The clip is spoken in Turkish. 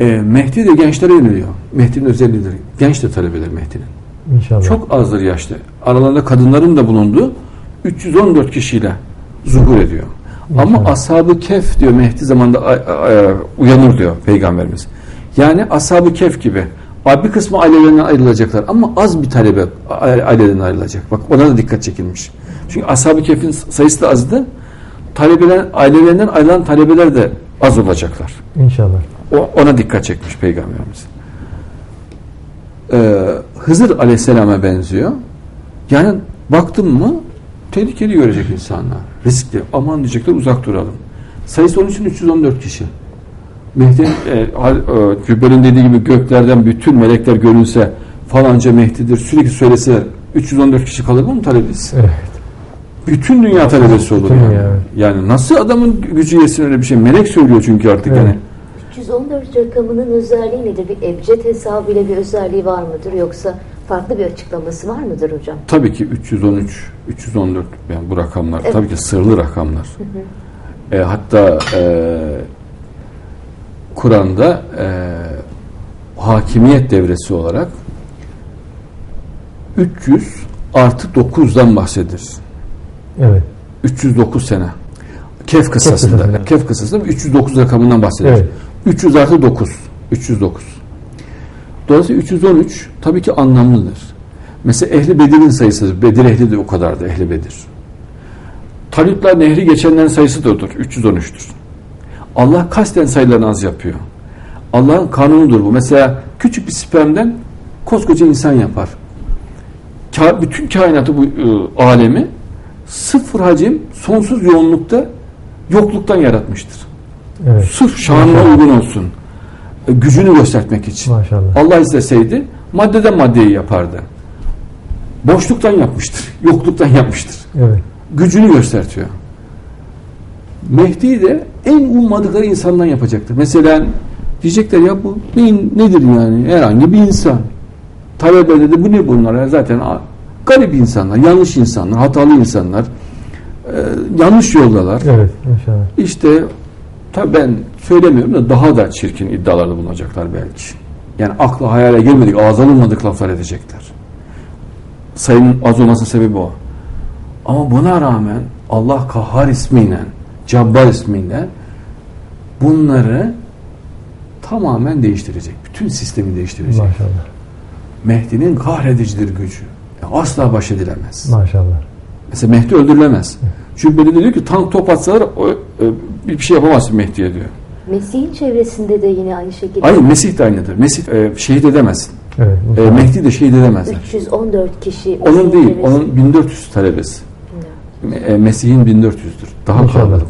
E, Mehdi de gençlere yöneliyor. Mehdi'nin özelliğidir. Genç de talebeler Mehdi'nin. İnşallah. Çok azdır yaşta. Aralarında kadınların da bulunduğu 314 kişiyle zuhur ediyor. Ama İnşallah. ashab-ı kef diyor Mehdi zamanında a- a- a- uyanır diyor Peygamberimiz. Yani ashab-ı kef gibi. Bir kısmı ailelerinden ayrılacaklar ama az bir talebe aileden ayrılacak. Bak ona da dikkat çekilmiş. Çünkü ashab-ı kefin sayısı da azdı. Talebeler, ailelerinden ayrılan talebeler de az olacaklar. İnşallah. O, ona dikkat çekmiş Peygamberimiz. Ee, Hızır Aleyhisselam'a benziyor. Yani baktın mı tehlikeli görecek insanlar. Riskli. Aman diyecekler uzak duralım. Sayısı onun için 314 kişi. Mehdi e, e, Cübbel'in dediği gibi göklerden bütün melekler görünse falanca Mehdi'dir sürekli söyleseler 314 kişi kalır mı talebesi? Evet. Bütün dünya talebesi olur Bütün yani. dünya, evet. Yani nasıl adamın gücü yesin öyle bir şey? Melek söylüyor çünkü artık Evet. yani. 314 rakamının özelliği nedir? Bir ebced hesabıyla bir özelliği var mıdır? Yoksa farklı bir açıklaması var mıdır hocam? Tabii ki 313, 314 yani bu rakamlar Evet. tabii ki sırlı rakamlar. E, hatta e, Kur'an'da e, hakimiyet devresi olarak 300 artı 9'dan bahsedilir. Evet. 309 sene. Kehf kıssasında. kıssasında. Kehf kıssasında 309 rakamından bahsedilir. Evet. 300 artı 9. 309. Dolayısıyla 313 tabii ki anlamlıdır. Mesela Ehli Bedir'in sayısıdır. Bedir ehli de o kadardı Ehli Bedir. Talipler nehri geçenlerin sayısı da odur. 313'tür. Allah kasten sayılarını az yapıyor. Allah'ın kanunudur bu. Mesela küçük bir spermden koskoca insan yapar. Ka- bütün kainatı bu e, alemi sıfır hacim, sonsuz yoğunlukta yokluktan yaratmıştır. Evet. Sırf şanına uygun olsun. E, gücünü göstermek için. Maşallah. Allah isteseydi maddeden maddeyi yapardı. Boşluktan yapmıştır. Yokluktan yapmıştır. Evet. Gücünü göstertiyor. Mehdi de en ummadıkları insandan yapacaktır. Mesela diyecekler ya bu neyin, nedir yani? Herhangi bir insan. Talebede de bu ne bunlar? Ya zaten garip insanlar, yanlış insanlar, hatalı insanlar. e, yanlış yoldalar. Evet. İnşallah. İşte tabii ben söylemiyorum da daha da çirkin iddialarda bulunacaklar belki. Yani akla hayale gelmedik, ağza alınmadık laflar edecekler. Sayının az olmasının sebebi o. Ama buna rağmen Allah Kahhar ismiyle, Cabbar ismiyle bunları tamamen değiştirecek. Bütün sistemi değiştirecek. Maşallah. Mehdi'nin kahredicidir gücü. Asla baş edilemez. Maşallah. Mesela Mehdi öldürülemez. Çünkü böyle diyor ki tank top atsalar o, e, bir şey yapamazsın Mehdi'ye diyor. Mesih'in çevresinde de yine aynı şekilde Hayır Mesih de aynıdır. Mesih e, şehit edemez. Evet. E. Mehdi de şehit edemezler. 314 kişi Onun değil, onun 1400 talebesi. Evet. E, Mesih'in 1400'dür. Daha kalabalık